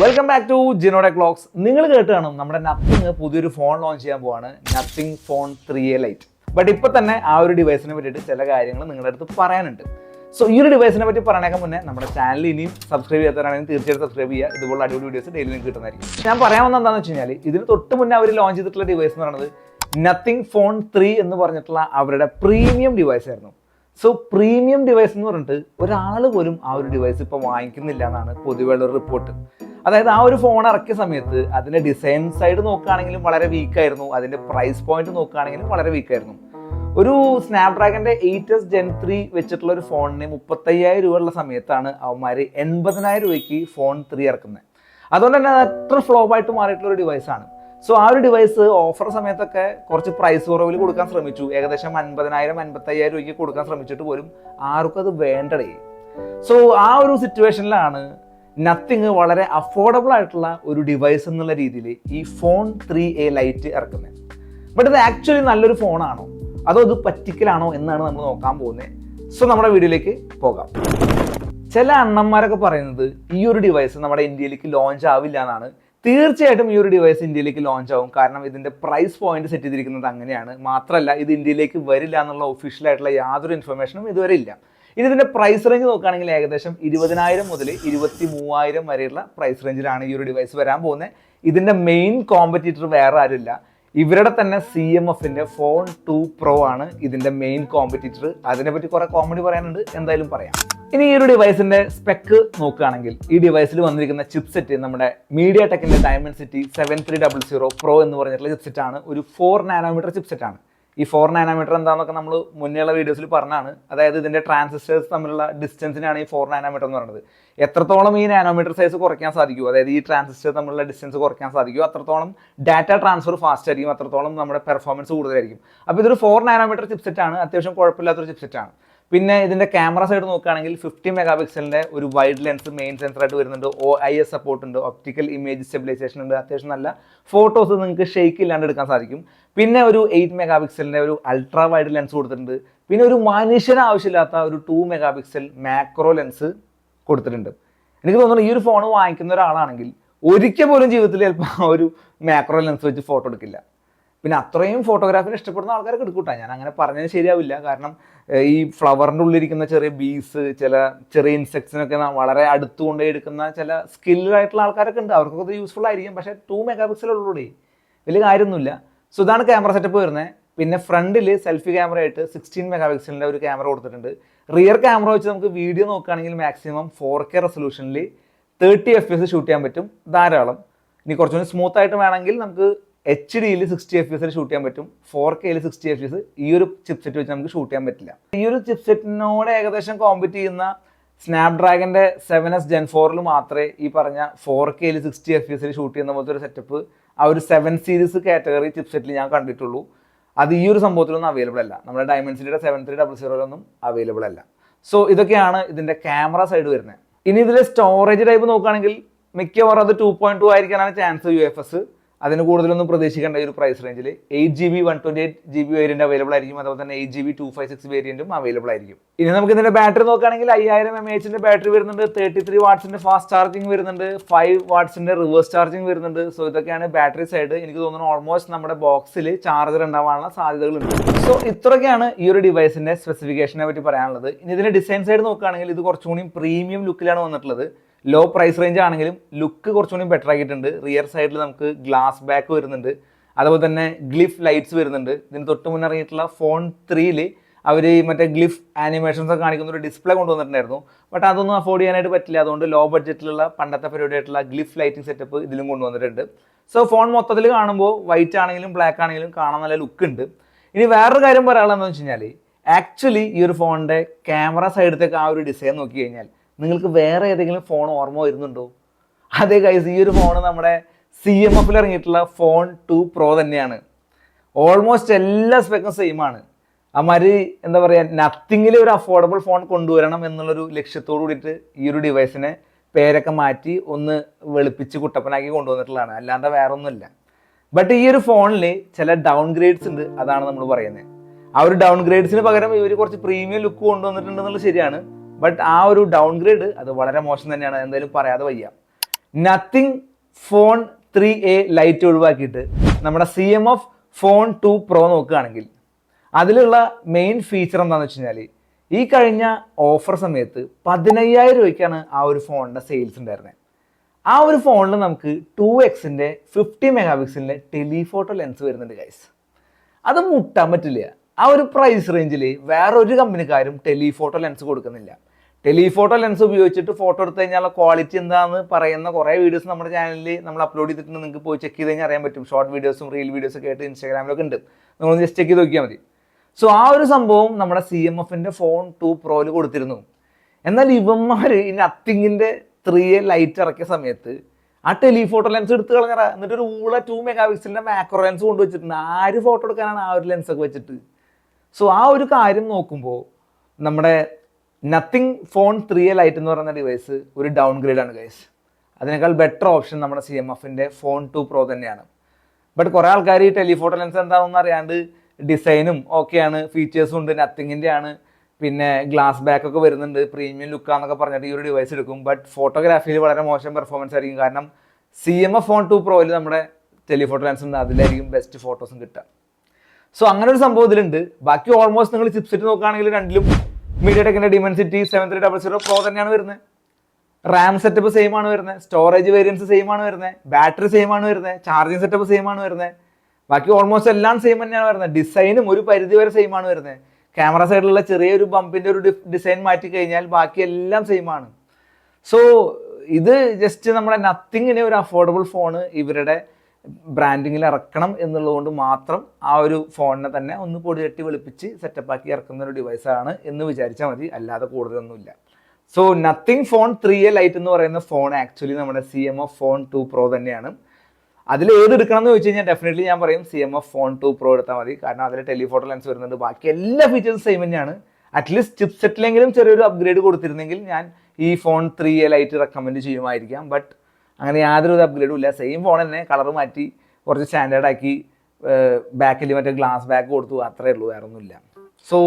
Welcome back to ജിനോഡ ക്ലോക്സ് നിങ്ങൾ കേട്ട് കാണും നമ്മുടെ നത്തിങ് പുതിയൊരു ഫോൺ ലോഞ്ച് ചെയ്യാൻ പോവാണ്. Nothing phone three A lite but ഇപ്പൊ തന്നെ ആ ഒരു ഡിവൈസിനെ പറ്റിയിട്ട് ചില കാര്യങ്ങൾ നിങ്ങളുടെ അടുത്ത് പറയാനുണ്ട്. സോ ഈ ഒരു ഡിവൈസിനെ പറ്റി പറയാനൊക്കെ മുന്നേ നമ്മുടെ ചാനൽ ഇനിയും സബ്സ്ക്രൈബ് ചെയ്യാത്തവരാണെങ്കിൽ തീർച്ചയായിട്ടും സബ്സ്ക്രൈബ് ചെയ്യുക. ഇതുപോലുള്ള അടിപൊളി വീഡിയോസ് ഡെയിലി നിങ്ങൾക്ക് കിട്ടുന്നതായിരിക്കും. ഞാൻ പറയാൻ വന്നത് എന്താണെന്ന് വെച്ച് കഴിഞ്ഞാൽ ഇതിന് തൊട്ട് മുന്നേ അവർ ലോഞ്ച് ചെയ്തിട്ടുള്ള ഡിവൈസ് എന്ന് പറയുന്നത് നത്തിങ് ഫോൺ ത്രീ എന്ന് പറഞ്ഞിട്ടുള്ള അവരുടെ പ്രീമിയം ഡിവൈസ് ആയിരുന്നു. സോ പ്രീമിയം ഡിവൈസ് എന്ന് പറഞ്ഞിട്ട് ഒരാൾ പോലും ആ ഒരു ഡിവൈസ് ഇപ്പോൾ വാങ്ങിക്കുന്നില്ല എന്നാണ് പൊതുവെയുള്ള റിപ്പോർട്ട് അതായത് ആ ഒരു ഫോൺ ഇറക്കിയ സമയത്ത് അതിന്റെ ഡിസൈൻ സൈഡ് നോക്കുകയാണെങ്കിലും വളരെ വീക്കായിരുന്നു അതിന്റെ പ്രൈസ് പോയിന്റ് നോക്കുകയാണെങ്കിലും വളരെ വീക്കായിരുന്നു ഒരു സ്നാപ്ഡ്രാഗന്റെ എയ്റ്റ് എസ് ജെൻ ത്രീ വെച്ചിട്ടുള്ള ഒരു ഫോണിന് മുപ്പത്തയ്യായിരം രൂപ ഉള്ള സമയത്താണ് അവന്മാർ എൺപതിനായിരം രൂപയ്ക്ക് ഫോൺ ത്രീ ഇറക്കുന്നത്. അതുകൊണ്ട് തന്നെ അത് അത്ര ഫ്ലോപ്പ് ആയിട്ട് മാറിയിട്ടുള്ള ഒരു ഡിവൈസാണ് സോ ആ ഒരു ഡിവൈസ് ഓഫർ സമയത്തൊക്കെ കുറച്ച് പ്രൈസ് കുറവിൽ കൊടുക്കാൻ ശ്രമിച്ചു. ഏകദേശം അൻപതിനായിരം അൻപത്തയ്യായിരം രൂപയ്ക്ക് കൊടുക്കാൻ ശ്രമിച്ചിട്ട് പോലും ആർക്കും അത് വേണ്ടടേ. സോ ആ ഒരു സിറ്റുവേഷനിലാണ് നത്തിങ് വളരെ അഫോർഡബിൾ ആയിട്ടുള്ള ഒരു ഡിവൈസ് എന്നുള്ള രീതിയിൽ ഈ ഫോൺ ത്രീ എ ലൈറ്റ് ഇറക്കുന്നത് ബട്ട് ഇത് ആക്ച്വലി നല്ലൊരു ഫോണാണോ അതോ ഇത് പറ്റിക്കലാണോ എന്നാണ് നമ്മൾ നോക്കാൻ പോകുന്നത് സോ നമ്മുടെ വീഡിയോയിലേക്ക് പോകാം. ചില അണ്ണന്മാരൊക്കെ പറയുന്നത് ഈ ഒരു ഡിവൈസ് നമ്മുടെ ഇന്ത്യയിലേക്ക് ലോഞ്ച് ആവില്ല എന്നാണ്. തീർച്ചയായിട്ടും ഈ ഒരു ഡിവൈസ് ഇന്ത്യയിലേക്ക് ലോഞ്ച് ആവും. കാരണം ഇതിന്റെ പ്രൈസ് പോയിന്റ് സെറ്റ് ചെയ്തിരിക്കുന്നത് അങ്ങനെയാണ്. മാത്രമല്ല ഇത് ഇന്ത്യയിലേക്ക് വരില്ല എന്നുള്ള ഒഫീഷ്യലായിട്ടുള്ള യാതൊരു ഇൻഫർമേഷനും ഇതുവരെ ഇല്ല. ഇനി ഇതിന്റെ പ്രൈസ് റേഞ്ച് നോക്കുകയാണെങ്കിൽ ഏകദേശം ഇരുപതിനായിരം മുതൽ ഇരുപത്തി മൂവായിരം വരെയുള്ള പ്രൈസ് റേഞ്ചിലാണ് ഈ ഒരു ഡിവൈസ് വരാൻ പോകുന്നത്. ഇതിന്റെ മെയിൻ കോമ്പറ്റീറ്റർ വേറെ ആരുമില്ല. ഇവരുടെ തന്നെ സി എം എഫിന്റെ ഫോൺ ടു പ്രോ ആണ് ഇതിന്റെ മെയിൻ കോമ്പറ്റീറ്റർ അതിനെപ്പറ്റി കുറേ കോമഡി പറയാനുണ്ട്. എന്തായാലും പറയാം. ഇനി ഈ ഒരു ഡിവൈസിന്റെ സ്പെക്ക് നോക്കുകയാണെങ്കിൽ ഈ ഡിവൈസിൽ വന്നിരിക്കുന്ന ചിപ്സെറ്റ് നമ്മുടെ media ടെക്കിന്റെ Dimensity seven three double zero pro എന്ന് പറഞ്ഞിട്ടുള്ള ചിപ്സെറ്റാണ് ഒരു ഫോർ നാനോമീറ്റർ ചിപ്സെറ്റാണ് ഈ ഫോർ നാനോമീറ്റർ എന്താണെന്നൊക്കെ നമ്മൾ മുന്നേയുള്ള വീഡിയോസിൽ പറഞ്ഞാണ്. അതായത് ഇതിന്റെ ട്രാൻസിസ്റ്റേഴ്സ് തമ്മിലുള്ള ഡിസ്റ്റൻസിനാണ് ഈ ഫോർ നാനോമീറ്റർ എന്ന് പറയുന്നത്. എത്രത്തോളം ഈ നാനോമീറ്റർ സൈസ് കുറയ്ക്കാൻ സാധിക്കുമോ അതായത് ഈ ട്രാൻസിസ്റ്റർ തമ്മിലുള്ള ഡിസ്റ്റൻസ് കുറയ്ക്കാൻ സാധിക്കുമോ അത്രത്തോളം ഡാറ്റ ട്രാൻസ്ഫർ ഫാസ്റ്റ് ആയിരിക്കും. അത്രത്തോളം നമ്മുടെ പെർഫോമൻസ് കൂടുതലായിരിക്കും. അപ്പോൾ ഇതൊരു ഫോർ നാനോമീറ്റർ ചിപ്സെറ്റ് ആണ്. അത്യാവശ്യം കുഴപ്പമില്ലാത്തൊരു ചിപ്സെറ്റ് ആണ്. പിന്നെ ഇതിന്റെ ക്യാമറ സൈഡ് നോക്കുകയാണെങ്കിൽ ഫിഫ്റ്റി മെഗാ പിക്സലിന്റെ ഒരു വൈഡ് ലെൻസ് മെയിൻ സെൻസർ ആയിട്ട് വരുന്നുണ്ട്. ഒ ഐ എസ് സപ്പോർട്ട് ഉണ്ട്. ഒപ്റ്റിക്കൽ ഇമേജ് സ്റ്റെബിലൈസേഷൻ ഉണ്ട്. അത്യാവശ്യം നല്ല ഫോട്ടോസ് നിങ്ങൾക്ക് ഷെയ്ക്ക് ഇല്ലാണ്ട് എടുക്കാൻ സാധിക്കും. പിന്നെ ഒരു എയ്റ്റ് മെഗാ പിക്സലിന്റെ ഒരു അൾട്രാ വൈഡ് ലെൻസ് കൊടുത്തിട്ടുണ്ട്. പിന്നെ ഒരു മനുഷ്യന് ആവശ്യമില്ലാത്ത ഒരു two mega pixel macro lens കൊടുത്തിട്ടുണ്ട്. എനിക്ക് തോന്നുന്നു ഈ ഒരു ഫോൺ വാങ്ങിക്കുന്ന ഒരാളാണെങ്കിൽ ഒരിക്കൽ പോലും ജീവിതത്തിൽ ചിലപ്പോൾ ഒരു മാക്രോ ലെൻസ് വെച്ച് ഫോട്ടോ എടുക്കില്ല. പിന്നെ അത്രയും ഫോട്ടോഗ്രാഫിനെ ഇഷ്ടപ്പെടുന്ന ആൾക്കാരൊക്കെ എടുക്കൂട്ടാ ഞാൻ അങ്ങനെ പറഞ്ഞത് ശരിയാവില്ല. കാരണം ഈ ഫ്ലവറിന്റെ ഉള്ളിലിരിക്കുന്ന ചെറിയ ബീസ് ചില ചെറിയ ഇൻസെക്ട്സിനൊക്കെ വളരെ അടുത്ത് കൊണ്ടുപോയി എടുക്കുന്ന ചില സ്കില്ലായിട്ടുള്ള ആൾക്കാരൊക്കെ ഉണ്ട്. അവർക്കൊക്കെ അത് യൂസ്ഫുൾ ആയിരിക്കും. പക്ഷേ ടു മെഗാ പിക്സൽ ഉള്ളൂടെ വലിയ കാര്യമൊന്നുമില്ല. സോ ഇതാണ് ക്യാമറ സെറ്റപ്പ് വരുന്നത് പിന്നെ ഫ്രണ്ടിൽ സെൽഫി ക്യാമറ ആയിട്ട് സിക്സ്റ്റീൻ മെഗാ പിക്സലിന്റെ ഒരു ക്യാമറ കൊടുത്തിട്ടുണ്ട്. റിയർ ക്യാമറ വെച്ച് നമുക്ക് വീഡിയോ നോക്കുകയാണെങ്കിൽ മാക്സിമം ഫോർ കെ റെസൊല്യൂഷനിൽ തേർട്ടി എഫ് എസ് ഷൂട്ട് ചെയ്യാൻ പറ്റും ധാരാളം. ഇനി കുറച്ചുകൂടി സ്മൂത്ത് ആയിട്ട് വേണമെങ്കിൽ നമുക്ക് എച്ച് ഡിയിൽ സിക്സ്റ്റി എഫ് എസിൽ ഷൂട്ട് ചെയ്യാൻ പറ്റും. ഫോർ കെയിൽ സിക്സ്റ്റി എഫ് എസ് ഈ ഒരു ചിപ്സെറ്റ് വെച്ച് നമുക്ക് ഷൂട്ട് ചെയ്യാൻ പറ്റില്ല. ഈ ഒരു ചിപ്സെറ്റിനോട് ഏകദേശം കോമ്പറ്റ് ചെയ്യുന്ന സ്നാപ്ഡ്രാഗന്റെ സെവൻ എസ് ജെൻ ഫോറിൽ മാത്രമേ ഈ പറഞ്ഞ ഫോർ കെയിൽ സിക്സ്റ്റി എഫ് എസിൽ ഷൂട്ട് ചെയ്യുന്ന പോലത്തെ ഒരു സെറ്റപ്പ് ആ ഒരു സെവൻ സീരീസ് കാറ്റഗറി ചിപ്സെറ്റിൽ ഞാൻ കണ്ടിട്ടുള്ളൂ. അത് ഈ ഒരു സംഭവത്തിലൊന്നും അവൈലബിൾ അല്ല. നമ്മുടെ ഡയമൻസിറ്റിയുടെ സെവൻ ത്രീ ഡബിൾ സീറോയിലൊന്നും അവൈലബിൾ അല്ല. സോ ഇതൊക്കെയാണ് ഇതിന്റെ ക്യാമറ സൈഡ് വരുന്നത്. ഇനി ഇതിലെ സ്റ്റോറേജ് ടൈപ്പ് നോക്കുകയാണെങ്കിൽ മിക്കവാറും അത് ടു പോയിന്റ് ടു ആയിരിക്കാനാണ് ചാൻസ് യു എഫ് എസ് അതിന് കൂടുതലൊന്നും പ്രതീക്ഷിക്കേണ്ട ഒരു പ്രൈസ് റേഞ്ചിൽ eight G B one twenty eight G B variant available ആയിരിക്കും. അതുപോലെ തന്നെ eight G B two five six വേരിയന്റും available ആയിരിക്കും. ഇനി നമുക്ക് ഇതിന്റെ ബാറ്ററി നോക്കുകയാണെങ്കിൽ അയ്യായിരം എം എച്ചിന്റെ ബാറ്ററി വരുന്നുണ്ട്. തേർട്ടി ത്രീ വാട്ട്സിന്റെ ഫാസ്റ്റ് ചാർജിംഗ് വരുന്നുണ്ട്. ഫൈവ് വാട്ട്സിന്റെ റിവേഴ്സ് ചാർജിംഗ് വരുന്നുണ്ട്. സോ ഇതൊക്കെയാണ് ബാറ്ററി സൈഡ് എനിക്ക് തോന്നുന്നു ഓൾമോസ്റ്റ് നമ്മുടെ ബോക്സിൽ ചാർജർ ഉണ്ടാവാനുള്ള സാധ്യതകളുണ്ട്. സോ ഇത്രയൊക്കെയാണ് ഈ ഒരു ഡിവൈസിന്റെ സ്പെസിഫിക്കേഷനെ പറ്റി പറയാനുള്ളത്. ഇനി ഇതിന്റെ ഡിസൈൻ സൈഡ് നോക്കുകയാണെങ്കിൽ ഇത് കുറച്ചുകൂടി പ്രീമിയം ലുക്കിലാണ് വന്നിട്ടുള്ളത്. ലോ പ്രൈസ് റേഞ്ച് ആണെങ്കിലും ലുക്ക് കുറച്ചുകൂടി ബെറ്റർ ആക്കിയിട്ടുണ്ട്. റിയർ സൈഡിൽ നമുക്ക് ഗ്ലാസ് ബാക്ക് വരുന്നുണ്ട്. അതുപോലെ തന്നെ ഗ്ലിഫ് ലൈറ്റ്സ് വരുന്നുണ്ട്. ഇതിന് തൊട്ട് മുന്നേ ഇറങ്ങിയിട്ടുള്ള ഫോൺ ത്രീയിൽ അവർ മറ്റേ ഗ്ലിഫ് ആനിമേഷൻസ് ഒക്കെ കാണിക്കുന്ന ഒരു ഡിസ്പ്ലേ കൊണ്ടുവന്നിട്ടുണ്ടായിരുന്നു. ബട്ട് അതൊന്നും അഫോർഡ് ചെയ്യാനായിട്ട് പറ്റില്ല. അതുകൊണ്ട് ലോ ബഡ്ജറ്റിലുള്ള പണ്ടത്തെ പരിപാടിയായിട്ടുള്ള ഗ്ലിഫ് ലൈറ്റിംഗ് സെറ്റപ്പ് ഇതിലും കൊണ്ടുവന്നിട്ടുണ്ട്. സോ ഫോൺ മൊത്തത്തിൽ കാണുമ്പോൾ വൈറ്റ് ആണെങ്കിലും ബ്ലാക്ക് ആണെങ്കിലും കാണാൻ നല്ല ലുക്ക് ഉണ്ട്. ഇനി വേറൊരു കാര്യം പറയാനുള്ളതെന്ന് വെച്ച് കഴിഞ്ഞാൽ ആക്ച്വലി ഈ ഒരു ഫോണിന്റെ ക്യാമറ സൈഡത്തേക്ക് ആ ഒരു ഡിസൈൻ നോക്കി കഴിഞ്ഞാൽ നിങ്ങൾക്ക് വേറെ ഏതെങ്കിലും ഫോൺ ഓർമ്മ വരുന്നുണ്ടോ? അതേ കൈസ് ഈ ഒരു ഫോൺ നമ്മുടെ സി എം എഫിൽ ഇറങ്ങിയിട്ടുള്ള ഫോൺ ടു പ്രോ തന്നെയാണ്. ഓൾമോസ്റ്റ് എല്ലാ സ്പെക്കും സെയിമാണ് ആണ്. അമാര് എന്താ പറയുക നത്തിങ്ങിൽ ഒരു അഫോർഡബിൾ ഫോൺ കൊണ്ടുവരണം എന്നുള്ളൊരു ലക്ഷ്യത്തോടു കൂടിയിട്ട് ഈ ഒരു ഡിവൈസിനെ പേരൊക്കെ മാറ്റി ഒന്ന് വെളുപ്പിച്ച് കുട്ടപ്പനാക്കി കൊണ്ടുവന്നിട്ടുള്ളതാണ്. അല്ലാണ്ട് വേറെ ഒന്നുമില്ല ബട്ട് ഈ ഒരു ഫോണിൽ ചില ഡൗൺ ഗ്രേഡ്സ് ഉണ്ട് അതാണ് നമ്മൾ പറയുന്നത്. ആ ഒരു ഡൗൺ ഗ്രേഡ്സിന് പകരം ഇവർ കുറച്ച് പ്രീമിയം ലുക്ക് കൊണ്ടുവന്നിട്ടുണ്ടെന്നുള്ളത് ശരിയാണ്. ബട്ട് ആ ഒരു ഡൗൺ ഗ്രേഡ് അത് വളരെ മോശം തന്നെയാണ്. എന്തായാലും പറയാതെ വയ്യ. Nothing phone three A lite ഒഴിവാക്കിയിട്ട് നമ്മുടെ C M F phone two pro നോക്കുകയാണെങ്കിൽ അതിലുള്ള മെയിൻ ഫീച്ചർ എന്താണെന്ന് വെച്ച് കഴിഞ്ഞാൽ ഈ കഴിഞ്ഞ ഓഫർ സമയത്ത് പതിനയ്യായിരം രൂപയ്ക്കാണ് ആ ഒരു ഫോണിന്റെ സെയിൽസ് ഉണ്ടായിരുന്നത് ആ ഒരു ഫോണിൽ നമുക്ക് ടു എക്സിന്റെ ഫിഫ്റ്റി മെഗാ പിക്സലിന്റെ ടെലിഫോട്ടോ ലെൻസ് വരുന്നുണ്ട് ഗൈസ് അത് മുട്ടാൻ പറ്റില്ല. ആ ഒരു പ്രൈസ് റേഞ്ചിൽ വേറൊരു കമ്പനിക്കാരും ടെലിഫോട്ടോ ലെൻസ് കൊടുക്കുന്നില്ല. ടെലിഫോട്ടോ ലെൻസ് ഉപയോഗിച്ചിട്ട് ഫോട്ടോ എടുത്തു കഴിഞ്ഞാൽ ക്വാളിറ്റി എന്താണെന്ന് പറയുന്ന കുറേ വീഡിയോസ് നമ്മുടെ ചാനലിൽ നമ്മൾ അപ്ലോഡ് ചെയ്തിട്ടുണ്ട്. നിങ്ങൾക്ക് പോയി ചെക്ക് ചെയ്ത് കഴിഞ്ഞാൽ അറിയാൻ പറ്റും. ഷോർട്ട് വീഡിയോസും റീൽ വീഡിയോസും ഒക്കെ ആയിട്ട് ഇൻസ്റ്റാഗ്രാമിലൊക്കെ ഉണ്ട്. നിങ്ങളൊന്ന് ജസ്റ്റ് ചെക്ക് ചെയ്ത് നോക്കിയാൽ മതി. സോ ആ ഒരു സംഭവം നമ്മുടെ സി എം എഫിന്റെ ഫോൺ ടു പ്രോയിൽ കൊടുത്തിരുന്നു. എന്നാൽ ഇവന്മാർ ഈ നത്തിങ്ങിന്റെ ത്രീ എ ലൈറ്റ് ഇറക്കിയ സമയത്ത് ആ ടെലിഫോട്ടോ ലെൻസ് എടുത്ത് കളഞ്ഞറ എന്നിട്ട് ഒരു ഊള ടു മെഗാ പിക്സലിന്റെ മാക്രോ ലെൻസ് കൊണ്ടുവച്ചിട്ടുണ്ട് ആര് ഫോട്ടോ എടുക്കാനാണ് ആ ഒരു ലെൻസ് ഒക്കെ വെച്ചിട്ട്? സോ ആ ഒരു കാര്യം നോക്കുമ്പോൾ നമ്മുടെ nothing phone three A lite എന്ന് പറയുന്ന ഡിവൈസ് ഒരു ഡൗൺ ഗ്രേഡാണ് ഗൈസ് അതിനേക്കാൾ ബെറ്റർ ഓപ്ഷൻ നമ്മുടെ സി എം എഫിന്റെ ഫോൺ ടു പ്രോ തന്നെയാണ്. ബട്ട് കുറേ ആൾക്കാർ ഈ ടെലിഫോട്ടോ ലെൻസ് എന്താണെന്ന് അറിയാണ്ട് ഡിസൈനും ഓക്കെയാണ് ഫീച്ചേഴ്സും ഉണ്ട് നത്തിങ്ങിന്റെ ആണ്. പിന്നെ ഗ്ലാസ് ബാക്ക് ഒക്കെ വരുന്നുണ്ട് പ്രീമിയം ലുക്കാന്നൊക്കെ പറഞ്ഞിട്ട് ഈ ഒരു ഡിവൈസ് എടുക്കും. ബട്ട് ഫോട്ടോഗ്രാഫിയിൽ വളരെ മോശം പെർഫോമൻസ് ആയിരിക്കും. കാരണം C M F phone two പ്രോയിൽ നമ്മുടെ ടെലിഫോട്ടോ ലെൻസ് ഉണ്ട് അതിലായിരിക്കും ബെസ്റ്റ് ഫോട്ടോസും കിട്ടുക. സോ അങ്ങനെ ഒരു സംഭവം ഇതിലുണ്ട്. ബാക്കി ഓൾമോസ്റ്റ് നിങ്ങൾ ചിപ്സെറ്റ് നോക്കുകയാണെങ്കിൽ രണ്ടിലും media ടെക്കിന്റെ Dimensity seven three double zero pro തന്നെയാണ് വരുന്നത്. റാം സെറ്റപ്പ് സെയിം ആണ് വരുന്നത്. സ്റ്റോറേജ് വേരിയൻസ് സെയിം ആണ് വരുന്നത്. ബാറ്ററി സെയിം ആണ് വരുന്നത്. ചാർജിങ് സെറ്റപ്പ് സെയിം ആണ് വരുന്നത്. ബാക്കി ഓൾമോസ്റ്റ് എല്ലാം സെയിം തന്നെയാണ് വരുന്നത്. ഡിസൈനും ഒരു പരിധി വരെ സെയിം ആണ് വരുന്നത്. ക്യാമറ സൈഡിലുള്ള ചെറിയൊരു ബമ്പിന്റെ ഒരു ഡിസൈൻ മാറ്റി കഴിഞ്ഞാൽ ബാക്കി എല്ലാം സെയിം ആണ്. സോ ഇത് ജസ്റ്റ് നമ്മുടെ നത്തിങ്ങിനെ ഒരു അഫോർഡബിൾ ഫോണ് ഇവരുടെ ബ്രാൻഡിങ്ങിൽ ഇറക്കണം എന്നുള്ളതുകൊണ്ട് മാത്രം ആ ഒരു ഫോണിനെ തന്നെ ഒന്ന് പൊടി തട്ടി വെളുപ്പിച്ച് സെറ്റപ്പാക്കി ഇറക്കുന്ന ഒരു ഡിവൈസാണ് എന്ന് വിചാരിച്ചാൽ മതി. അല്ലാതെ കൂടുതലൊന്നുമില്ല. So nothing phone three A lite എന്ന് പറയുന്ന ഫോൺ ആക്ച്വലി നമ്മുടെ C M F phone two pro തന്നെയാണ്. അതിൽ ഏത് എടുക്കണം എന്ന് ചോദിച്ചു കഴിഞ്ഞാൽ ഡെഫിനറ്റ്ലി ഞാൻ പറയും C M F phone two pro എടുത്താൽ മതി. കാരണം അതിൽ ടെലിഫോട്ടോ ലെൻസ് വരുന്നുണ്ട് ബാക്കി എല്ലാ ഫീച്ചേഴ്സും സെയിം തന്നെയാണ്. അറ്റ്ലീസ്റ്റ് ചിപ്പ് സെറ്റിലെങ്കിലും ചെറിയൊരു അപ്ഗ്രേഡ് കൊടുത്തിരുന്നെങ്കിൽ ഞാൻ ഈ phone three A lite recommend ചെയ്യുമായിരിക്കാം. But അങ്ങനെ യാതൊരു അപ്ഗ്രേഡും ഇല്ല. സെയിം ഫോൺ തന്നെ. കളർ മാറ്റി കുറച്ച് സ്റ്റാൻഡേർഡ് ആക്കി ബാക്കിൽ മറ്റേ ഗ്ലാസ് ബാക്ക് കൊടുത്തു. അത്രേ ഉള്ളൂ. വേറെ ഒന്നുമില്ല സോ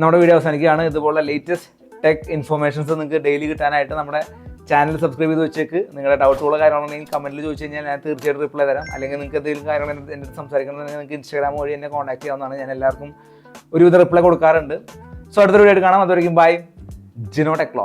നമ്മുടെ വീഡിയോ അവസാനിക്കുകയാണ്. ഇതുപോലെ ലേറ്റസ്റ്റ് ടെക് ഇൻഫർമേഷൻസ് നിങ്ങൾക്ക് ഡെയിലി കിട്ടാനായിട്ട് നമ്മുടെ ചാനൽ സബ്സ്ക്രൈബ് ചെയ്ത് വെച്ചേക്ക്. നിങ്ങളുടെ ഡൗട്ടുള്ള കാര്യങ്ങളുണ്ടെങ്കിൽ കമന്റിൽ ചോദിച്ചു കഴിഞ്ഞാൽ ഞാൻ തീർച്ചയായിട്ടും റിപ്ലൈ തരാം. അല്ലെങ്കിൽ നിങ്ങൾക്ക് എന്തെങ്കിലും കാര്യങ്ങൾ എന്റെ സംസാരിക്കണമെന്നുണ്ടെങ്കിൽ നിങ്ങൾക്ക് ഇൻസ്റ്റാഗ്രാം വഴി എന്നെ കോൺടാക്ട് ചെയ്യാവുന്നതാണ്. ഞാൻ എല്ലാവർക്കും ഒരുവിധ റിപ്ലൈ കൊടുക്കാറുണ്ട്. സോ അടുത്തൊരു വീഡിയോ കാണാം. അതുവരെയും ബൈ ജിനോ ടെക്